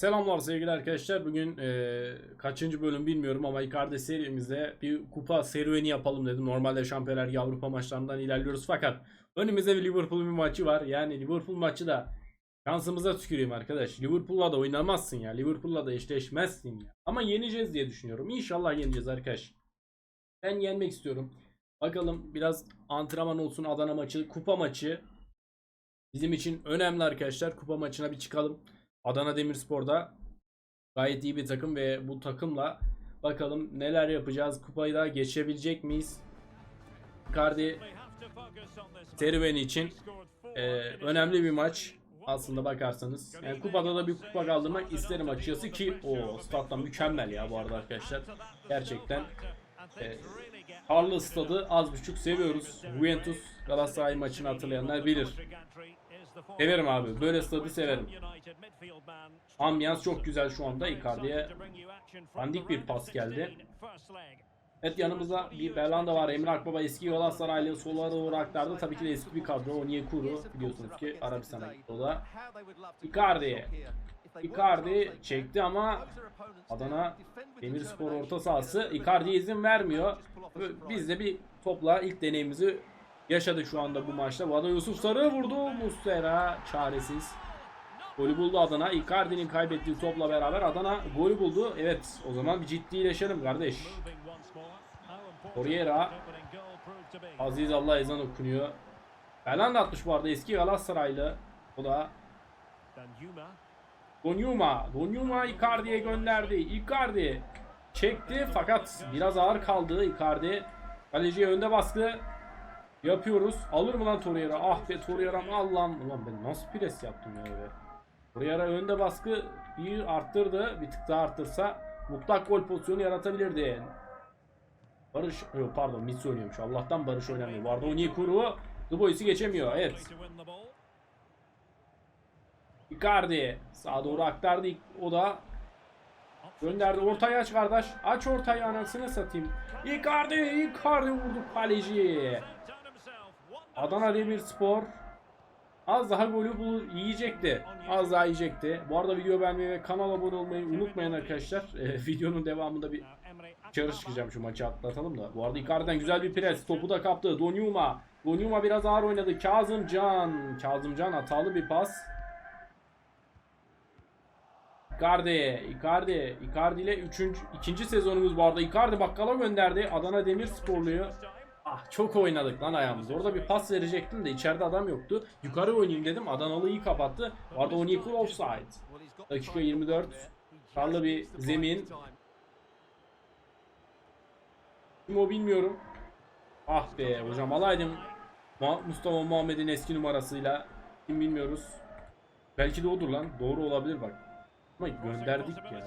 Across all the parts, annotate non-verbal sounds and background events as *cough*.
Selamlar sevgili arkadaşlar. Bugün e, kaçıncı bölüm bilmiyorum ama Icardi serimizde bir kupa serüveni yapalım dedim. Normalde Şampiyonlar Ligi Avrupa maçlarından ilerliyoruz fakat önümüzde bir Liverpool bir maçı var. Yani Liverpool maçı da şansımıza tüküreyim arkadaş. Liverpool'la da oynamazsın ya. Liverpool'la da eşleşmezsin ya. Ama yeneceğiz diye düşünüyorum. İnşallah yeneceğiz arkadaş. Ben yenmek istiyorum. Bakalım biraz antrenman olsun Adana maçı, kupa maçı. Bizim için önemli arkadaşlar. Kupa maçına bir çıkalım. Adana Demirspor'da gayet iyi bir takım ve bu takımla bakalım neler yapacağız. Kupayı da geçebilecek miyiz? Icardi serüveni için e, önemli bir maç aslında bakarsanız. Yani kupada da bir kupa kaldırmak isterim açıkçası ki o stat'tan mükemmel ya bu arada arkadaşlar. Gerçekten e, Karlı stadı az buçuk seviyoruz. Juventus Galatasaray maçını hatırlayanlar bilir. Severim abi. Böyle stadı severim. Ambiyans çok güzel şu anda Icardi'ye. Dandik bir pas geldi. Evet yanımızda bir Berlanda var. Emre Akbaba eski Galatasaraylı sola doğru aktardı. Tabii ki de eski bir kadro. Onyekuru biliyorsunuz ki Arabistan'a gitti o da. Icardi. Icardi çekti ama Adana Demirspor orta sahası Icardi'ye izin vermiyor. Biz de bir topla ilk deneyimizi yaşadık şu anda bu maçta. Bu Yusuf Sarı vurdu. Muslera çaresiz. Golü buldu Adana. Icardi'nin kaybettiği topla beraber Adana golü buldu. Evet o zaman bir ciddileşelim kardeş. Torreira. Aziz Allah ezan okunuyor. Belanda atmış bu arada eski Galatasaraylı. O da Donyuma. Donyuma Icardi'ye gönderdi. Icardi çekti fakat biraz ağır kaldı Icardi. Kaleciye önde baskı yapıyoruz. Alır mı lan Torreira? Ah be Torreira'm Allah'ım. Ulan ben nasıl pres yaptım ya be. Torreira önde baskı bir arttırdı. Bir tık daha arttırsa mutlak gol pozisyonu yaratabilirdi. Barış, yok pardon Mitsi oynuyormuş. Allah'tan Barış oynamıyor. Bu arada Onyekuru The Boys'u geçemiyor. Evet. Icardi sağa doğru aktardı. O da gönderdi. Ortaya aç kardeş. Aç ortayı anasını satayım. Icardi, Icardi vurdu kaleci. Adana Demirspor az daha golü bulur, yiyecekti. Az daha yiyecekti. Bu arada video beğenmeyi ve kanala abone olmayı unutmayın arkadaşlar. *laughs* Ee, videonun devamında bir dışarı çıkacağım şu maçı atlatalım da. Bu arada Icardi'den güzel bir pres. Topu da kaptı. Donyuma. Donyuma biraz ağır oynadı. Kazımcan. Kazımcan hatalı bir pas. Icardi, Icardi, Icardi ile 3. ikinci sezonumuz bu arada. Icardi bakkala gönderdi. Adana Demirsporlu'yu. Ah çok oynadık lan ayağımız. Orada bir pas verecektim de içeride adam yoktu. Yukarı oynayayım dedim. Adanalı iyi kapattı. Bu arada Onyekuru offside. Dakika 24. Karlı bir zemin. Kim o bilmiyorum. Ah be hocam alaydım. Mu- Mustafa Muhammed'in eski numarasıyla. Kim bilmiyoruz. Belki de odur lan. Doğru olabilir bak. Ama gönderdik ya.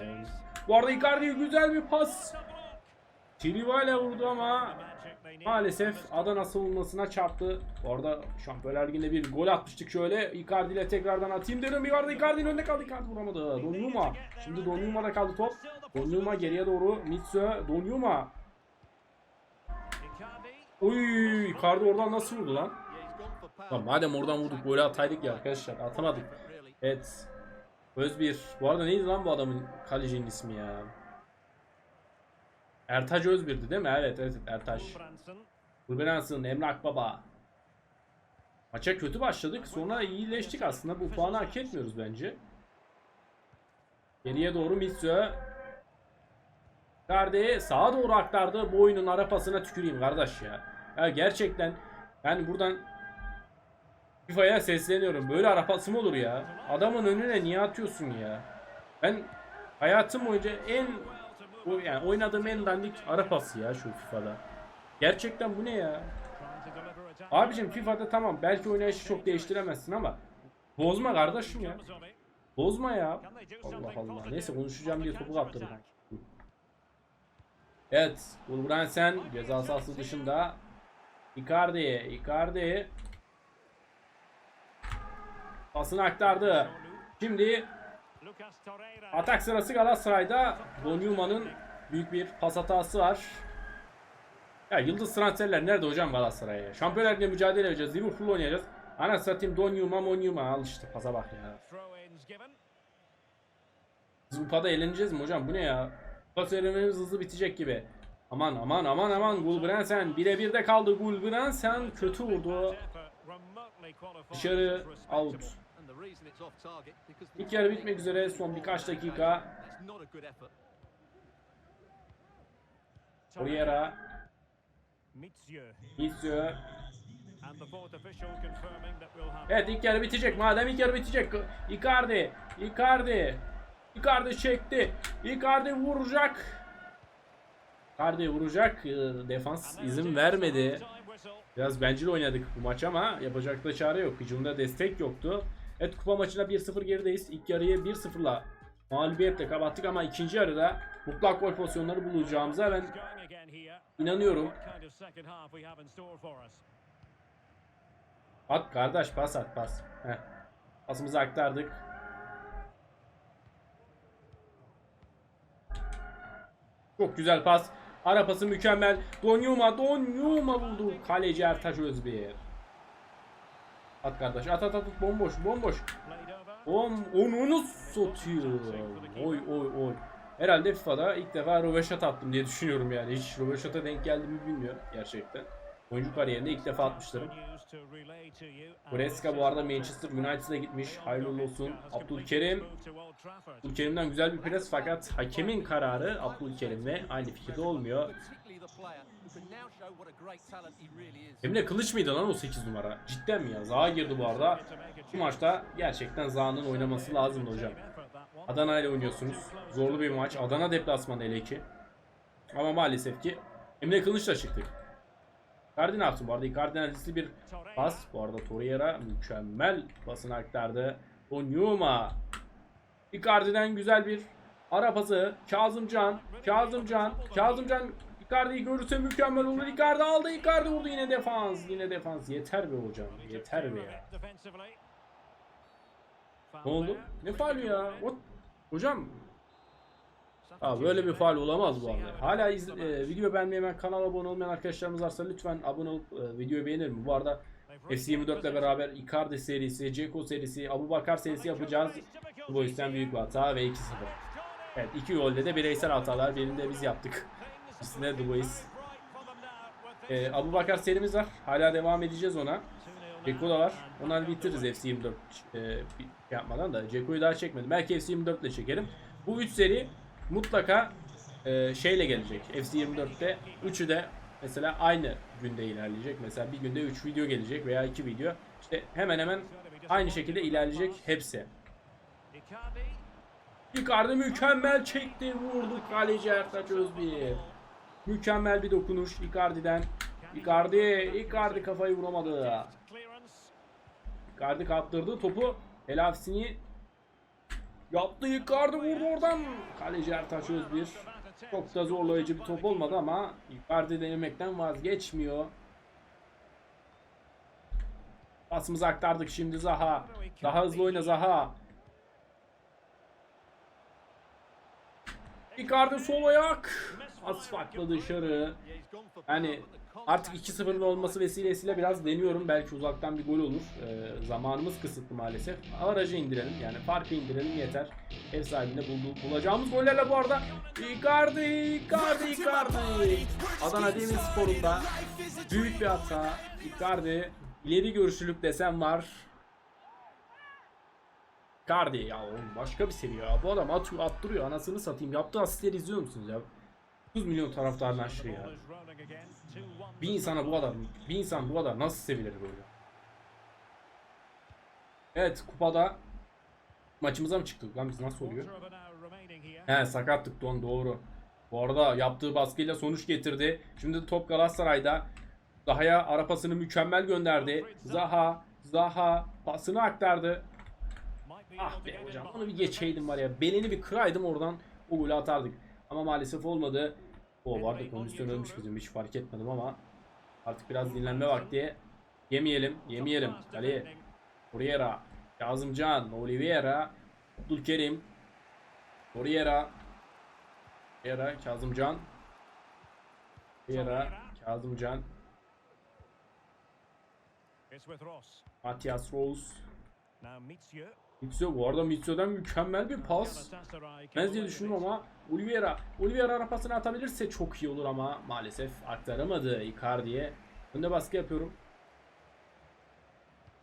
Bu arada Icardi güzel bir pas. Chilivale vurdu ama maalesef Adana savunmasına çarptı. Bu arada Şampiyonlar Ligi'nde bir gol atmıştık şöyle. Icardi ile tekrardan atayım dedim. Icardi Icardi'nin önünde kaldı. Icardi vuramadı. Donyuma. Şimdi Donyuma'da kaldı top. Donyuma geriye doğru. Mitsu. Donyuma. Oy Icardi oradan nasıl vurdu lan? Lan madem oradan vurduk golü ataydık ya arkadaşlar. Atamadık. Evet. Özbir. Bu arada neydi lan bu adamın kalecinin ismi ya? Ertaç Özbir'di değil mi? Evet evet Ertaç. Gulbenhans'ın Emre Akbaba. Maça kötü başladık. Sonra iyileştik aslında. Bu puanı hak etmiyoruz bence. Geriye doğru Mitsu. Icardi sağa doğru aktardı. Bu oyunun ara pasına tüküreyim kardeş ya. Ya gerçekten yani buradan FIFA'ya sesleniyorum. Böyle ara pası mı olur ya? Adamın önüne niye atıyorsun ya? Ben hayatım boyunca en o yani oynadığım en dandik ara pası ya şu FIFA'da. Gerçekten bu ne ya? Abicim FIFA'da tamam belki oynayışı çok değiştiremezsin ama bozma kardeşim ya. Bozma ya. Allah Allah. Neyse konuşacağım diye topu kaptırdım. Evet. Wolverhampton ceza sahası dışında Icardi, Icardi pasını aktardı. Şimdi Atak sırası Galatasaray'da. Donyuma'nın büyük bir pas hatası var. Ya yıldız transferler nerede hocam Galatasaray'a? Şampiyonlar Ligi'nde mücadele edeceğiz. Liverpool oynayacağız. Ana satayım Donyuma Monyuma al işte pasa bak ya. Biz bu pada eğleneceğiz mi hocam? Bu ne ya? Pas söylememiz hızlı bitecek gibi. Aman aman aman aman Gulbransen birebir de kaldı Gulbransen kötü vurdu. Dışarı out. İlk yarı bitmek üzere son birkaç dakika. Oriera, Mitsio. Evet ilk yarı bitecek. Madem ilk yarı bitecek. Icardi, Icardi. Icardi çekti. Icardi vuracak. Icardi vuracak. Ee, Defans izin vermedi. Biraz bencil oynadık bu maç ama yapacak da çare yok. Hücumda destek yoktu. Evet kupa maçına 1-0 gerideyiz. İlk yarıyı 1-0'la mağlubiyetle kapattık ama ikinci yarıda mutlak gol pozisyonları bulacağımıza ben inanıyorum. At kardeş pas at pas. Heh. Pasımızı aktardık. Çok güzel pas. Ara pası mükemmel. Donyuma, Donyuma buldu. Kaleci Ertaş Özbir. At kardeş. At at at. Bomboş, bomboş. Bom, onu satıyor. Oy oy oy. Herhalde FIFA'da ilk defa röveşat attım diye düşünüyorum yani. Hiç röveşata denk geldi mi bilmiyorum gerçekten. Oyuncu kariyerinde ilk defa atmışlarım. Goretzka bu arada Manchester United'a gitmiş. Hayırlı olsun. Abdülkerim. Abdülkerim'den güzel bir pres fakat hakemin kararı Abdülkerim'le aynı fikirde olmuyor. Emre Kılıç mıydı lan o 8 numara? Cidden mi ya? Zaha girdi bu arada. Bu maçta gerçekten Zaha'nın oynaması lazımdı hocam. Adana ile oynuyorsunuz. Zorlu bir maç. Adana deplasmanı hele ki. Ama maalesef ki Emre Kılıç'la çıktık. Icardi ne bu arada? Icardi'den hızlı bir pas. Bu arada Torreira mükemmel pasını aktardı. Onyuma. Icardi'den güzel bir ara pası. Kazımcan. Kazımcan. Kazımcan Icardi'yi görürse mükemmel olur. Icardi aldı. Icardi vurdu yine defans. Yine defans. Yeter be hocam. Yeter be ya. Ne oldu? Ne faulü ya? What? Hocam Aa, böyle bir faal olamaz bu arada. Hala iz, e, video beğenmeyen, kanala abone olmayan arkadaşlarımız varsa lütfen abone olup e, videoyu beğenir mi? Bu arada FC24 ile beraber Icardi serisi, Ceko serisi, Abu Bakar serisi yapacağız. Bu yüzden büyük bir hata ve 2-0. Evet iki golde de bireysel hatalar. Birinde biz yaptık. İkisinde The Boys. E, Abu Bakar serimiz var. Hala devam edeceğiz ona. Ceko da var. Onları bitiririz FC24 e, yapmadan da. Ceko'yu daha çekmedim. Belki FC24 ile çekerim. Bu 3 seri mutlaka e, şeyle gelecek. FC24'te üçü de mesela aynı günde ilerleyecek. Mesela bir günde 3 video gelecek veya 2 video. İşte hemen hemen aynı şekilde ilerleyecek hepsi. Icardi mükemmel çekti vurdu kaleci Ertaç Özbir. Mükemmel bir dokunuş Icardi'den. Icardi, Icardi kafayı vuramadı. Icardi kaptırdı topu. Telafisini yaptı. Icardi vurdu oradan. Kaleci Ertaş Özbir. Çok da zorlayıcı bir top olmadı ama Icardi denemekten vazgeçmiyor. Pasımızı aktardık şimdi Zaha. Daha hızlı oyna Zaha. Icardi sol ayak. Asfakla dışarı. Yani artık 2-0'ın olması vesilesiyle biraz deniyorum. Belki uzaktan bir gol olur. Ee, zamanımız kısıtlı maalesef. Aracı indirelim. Yani farkı indirelim yeter. Ev sahibinde bulduğu, bulacağımız gollerle bu arada Icardi, Icardi, Icardi. Adana Demirspor'unda büyük bir hata. Icardi ileri görüşlülük desem var. Icardi ya oğlum başka bir seviye ya. Bu adam atıyor, attırıyor anasını satayım. Yaptığı asistleri izliyor musunuz ya? 9 milyon taraftarın aşırı ya. Bir insana bu kadar, bir insan bu kadar nasıl sevilir böyle? Evet kupada maçımıza mı çıktık lan biz nasıl oluyor? He sakattık don doğru. Bu arada yaptığı baskıyla sonuç getirdi. Şimdi top Galatasaray'da. Zaha'ya ara pasını mükemmel gönderdi. Zaha, Zaha pasını aktardı. Ah be hocam onu bir geçeydim var ya. Belini bir kıraydım oradan o golü atardık. Ama maalesef olmadı. O vardı kondisyon ölmüş bizim hiç fark etmedim ama artık biraz dinlenme vakti. Yemeyelim, yemeyelim. Kale. Oriera, Kazımcan, Oliveira, Abdülkerim, Oriera, Oriera, Kazımcan, Oriera, Kazımcan, Matias Rose, Mitsio bu arada Mitsio'dan mükemmel bir pas. Ben diye düşündüm ama Oliveira, Oliveira ara pasını atabilirse çok iyi olur ama maalesef aktaramadı Icardi'ye. Önde baskı yapıyorum.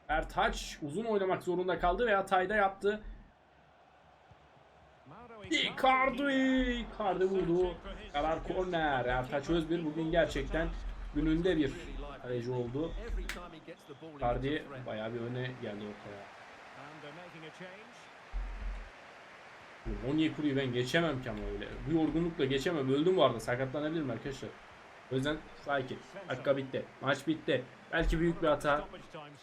Ertaç uzun oynamak zorunda kaldı ve hatayı da yaptı. Icardi, Icardi vurdu. Karar korner. Ertaç Özbir bugün gerçekten gününde bir kaleci oldu. Icardi bayağı bir öne geldi ortaya. Onyekuru'yu ben geçemem ki ama öyle. Bu yorgunlukla geçemem. Öldüm bu arada. Sakatlanabilirim arkadaşlar. O yüzden sakin. Dakika bitti. Maç bitti. Belki büyük bir hata.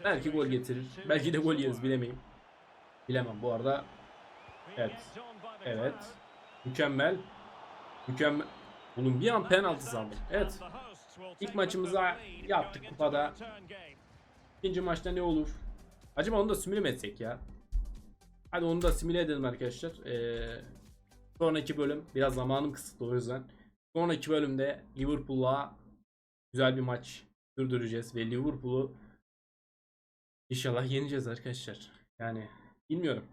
Belki gol getirir. Belki de gol yeriz bilemeyim. Bilemem bu arada. Evet. Evet. Mükemmel. Mükemmel. Oğlum bir an penaltı sandım. Evet. İlk maçımızı yaptık kupada. İkinci maçta ne olur? Acaba onu da simüle mi etsek ya? Hadi onu da simüle edelim arkadaşlar. Ee, sonraki bölüm biraz zamanım kısıtlı o yüzden. Sonraki bölümde Liverpool'la güzel bir maç sürdüreceğiz ve Liverpool'u inşallah yeneceğiz arkadaşlar. Yani bilmiyorum.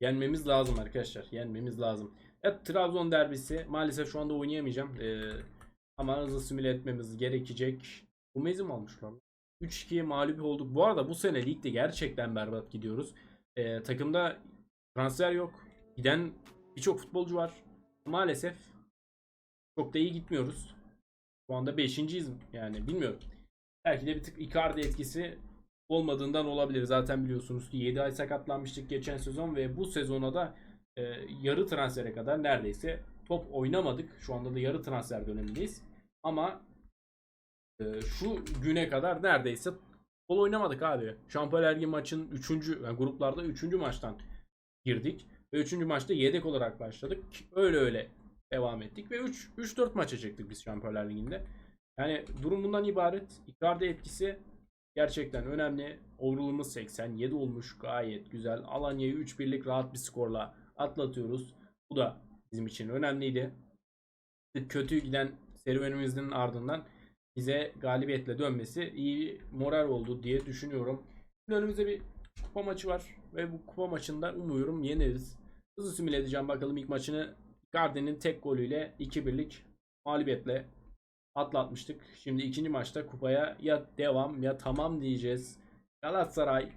Yenmemiz lazım arkadaşlar. Yenmemiz lazım. Evet Trabzon derbisi maalesef şu anda oynayamayacağım. Ee, ama hızlı simüle etmemiz gerekecek. Bu mezim almışlar. 3-2'ye mağlup olduk. Bu arada bu sene ligde gerçekten berbat gidiyoruz. Ee, takımda transfer yok. Giden birçok futbolcu var. Maalesef çok da iyi gitmiyoruz. Şu anda 5.yiz yani bilmiyorum. Belki de bir tık Icardi etkisi olmadığından olabilir. Zaten biliyorsunuz ki 7 ay sakatlanmıştık geçen sezon ve bu sezona da e, yarı transfere kadar neredeyse top oynamadık. Şu anda da yarı transfer dönemindeyiz. Ama e, şu güne kadar neredeyse Futbol oynamadık abi. Şampiyonlar Ligi maçın 3. Yani gruplarda 3. maçtan girdik. Ve 3. maçta yedek olarak başladık. Öyle öyle devam ettik. Ve 3 3-4 maça çıktık biz Şampiyonlar Ligi'nde. Yani durum bundan ibaret. Icardi etkisi gerçekten önemli. Overall'ımız 87 olmuş. Gayet güzel. Alanya'yı 3-1'lik rahat bir skorla atlatıyoruz. Bu da bizim için önemliydi. Kötü giden serüvenimizin ardından bize galibiyetle dönmesi iyi moral oldu diye düşünüyorum. Şimdi önümüzde bir kupa maçı var ve bu kupa maçında umuyorum yeneriz. Hızlı simüle edeceğim bakalım ilk maçını Garden'in tek golüyle 2-1'lik mağlubiyetle atlatmıştık. Şimdi ikinci maçta kupaya ya devam ya tamam diyeceğiz. Galatasaray,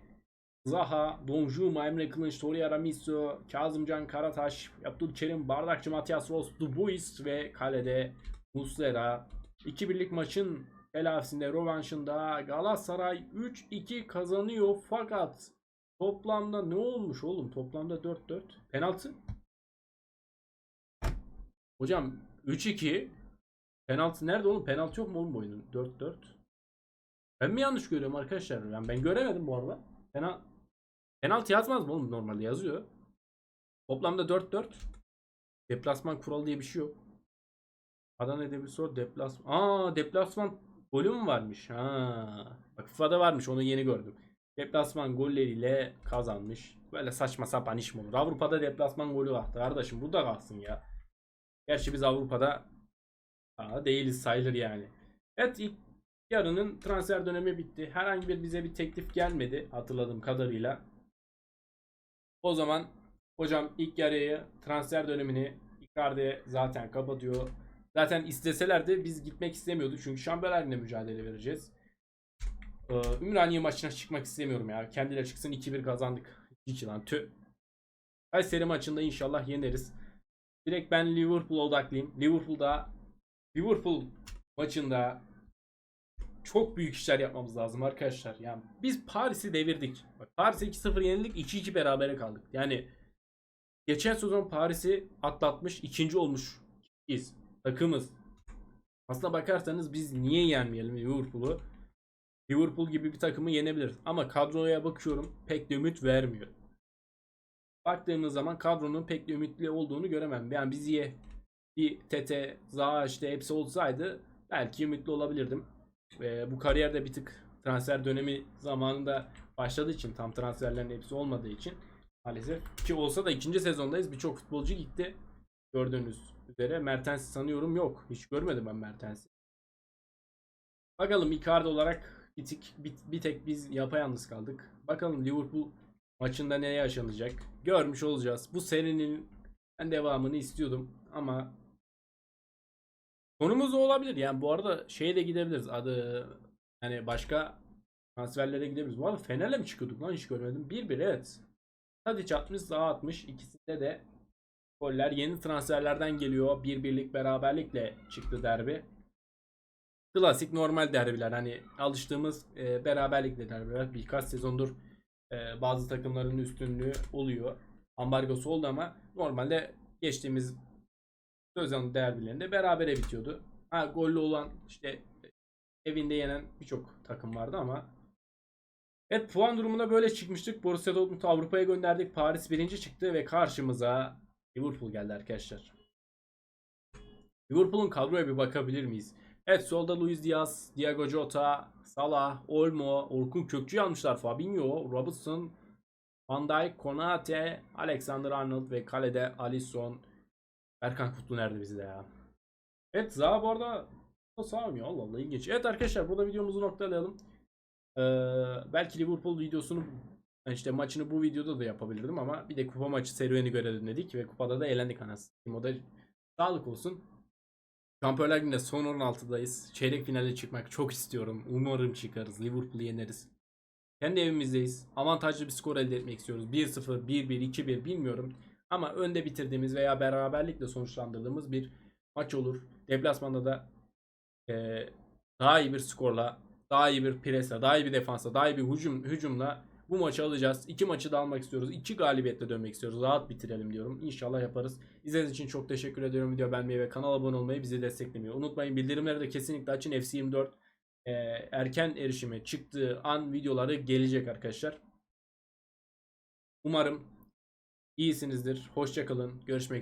Zaha, Donjuma, Emre Kılınç, Tori Aramiso, Kazımcan Karataş, Abdülkerim, Bardakçı, Matias Ross, Dubuis ve kalede Muslera. 2-1'lik maçın telafisinde rövanşında Galatasaray 3-2 kazanıyor fakat toplamda ne olmuş oğlum? Toplamda 4-4. Penaltı. Hocam 3-2 penaltı nerede oğlum? Penaltı yok mu oğlum bu oyunun? 4-4. Ben mi yanlış görüyorum arkadaşlar? Yani ben göremedim bu arada. Penal penaltı yazmaz mı oğlum? Normalde yazıyor. Toplamda 4-4. Deplasman kuralı diye bir şey yok. Adana Demirspor deplasman. Aa deplasman golü mü varmış? Ha. Bak FIFA'da varmış onu yeni gördüm. Deplasman golleriyle kazanmış. Böyle saçma sapan iş mi olur? Avrupa'da deplasman golü var. Kardeşim burada kalsın ya. Gerçi biz Avrupa'da aa, değiliz sayılır yani. Evet ilk yarının transfer dönemi bitti. Herhangi bir bize bir teklif gelmedi hatırladığım kadarıyla. O zaman hocam ilk yarıyı transfer dönemini Icardi zaten kapatıyor. Zaten isteselerdi biz gitmek istemiyorduk. Çünkü Şampiyonlar Ligi'nde mücadele vereceğiz. Ee, Ümraniye maçına çıkmak istemiyorum ya. Kendileri çıksın 2-1 kazandık. Hiç lan tüh. Kayseri maçında inşallah yeneriz. Direkt ben Liverpool odaklıyım. Liverpool'da Liverpool maçında çok büyük işler yapmamız lazım arkadaşlar. Yani biz Paris'i devirdik. Bak Paris'e 2-0 yenildik. 2-2 berabere kaldık. Yani geçen sezon Paris'i atlatmış, ikinci olmuş biz takımız. Aslına bakarsanız biz niye yenmeyelim Liverpool'u? Liverpool gibi bir takımı yenebiliriz. Ama kadroya bakıyorum pek de ümit vermiyor. Baktığımız zaman kadronun pek de ümitli olduğunu göremem. Yani biz ye bir Tete, Zaha işte hepsi olsaydı belki ümitli olabilirdim. Ee, bu kariyerde bir tık transfer dönemi zamanında başladığı için tam transferlerin hepsi olmadığı için maalesef ki olsa da ikinci sezondayız birçok futbolcu gitti gördüğünüz üzere Mertens sanıyorum yok. Hiç görmedim ben Mertens'i. Bakalım Icardi olarak bir, tek, bir, tek biz yapayalnız kaldık. Bakalım Liverpool maçında ne yaşanacak görmüş olacağız. Bu serinin ben devamını istiyordum ama konumuz olabilir. Yani bu arada şeye de gidebiliriz. Adı yani başka transferlere gidebiliriz. Bu arada Fener'le mi çıkıyorduk lan hiç görmedim. 1-1 evet. Tadic atmış, Zaha atmış. İkisinde de goller yeni transferlerden geliyor. Bir birlik beraberlikle çıktı derbi. Klasik normal derbiler. Hani alıştığımız e, beraberlikle derbiler. Birkaç sezondur e, bazı takımların üstünlüğü oluyor. Ambargosu oldu ama normalde geçtiğimiz sezon derbilerinde berabere bitiyordu. Ha gollü olan işte evinde yenen birçok takım vardı ama Evet puan durumunda böyle çıkmıştık. Borussia Dortmund'u Avrupa'ya gönderdik. Paris birinci çıktı ve karşımıza Liverpool geldi arkadaşlar. Liverpool'un kadroya bir bakabilir miyiz? Evet solda Luis Diaz, Diego Jota, Salah, Olmo, Orkun Kökçü'yü almışlar. Fabinho, Robertson, Van Dijk, Konate, Alexander Arnold ve kalede Alisson. Berkan Kutlu nerede bizde ya? Evet Zaha bu arada sağ oynuyor. Allah Allah ilginç. Evet arkadaşlar burada videomuzu noktalayalım. Ee, belki Liverpool videosunu işte maçını bu videoda da yapabilirdim ama bir de kupa maçı serüveni görelim dedik ve kupada da elendik anasını. O da sağlık olsun. Şampiyonlar Ligi'nde son 16'dayız. Çeyrek finale çıkmak çok istiyorum. Umarım çıkarız. Liverpool'u yeneriz. Kendi evimizdeyiz. Avantajlı bir skor elde etmek istiyoruz. 1-0, 1-1, 2-1 bilmiyorum. Ama önde bitirdiğimiz veya beraberlikle sonuçlandırdığımız bir maç olur. Deplasmanda da eee, daha iyi bir skorla, daha iyi bir presle, daha iyi bir defansla, daha iyi bir hücum hücumla bu maçı alacağız. İki maçı da almak istiyoruz. İki galibiyetle dönmek istiyoruz. Rahat bitirelim diyorum. İnşallah yaparız. İzlediğiniz için çok teşekkür ediyorum. Video beğenmeyi ve kanala abone olmayı bizi desteklemeyi unutmayın. Bildirimleri de kesinlikle açın. FC24 e, erken erişime çıktığı an videoları gelecek arkadaşlar. Umarım iyisinizdir. Hoşçakalın. Görüşmek üzere.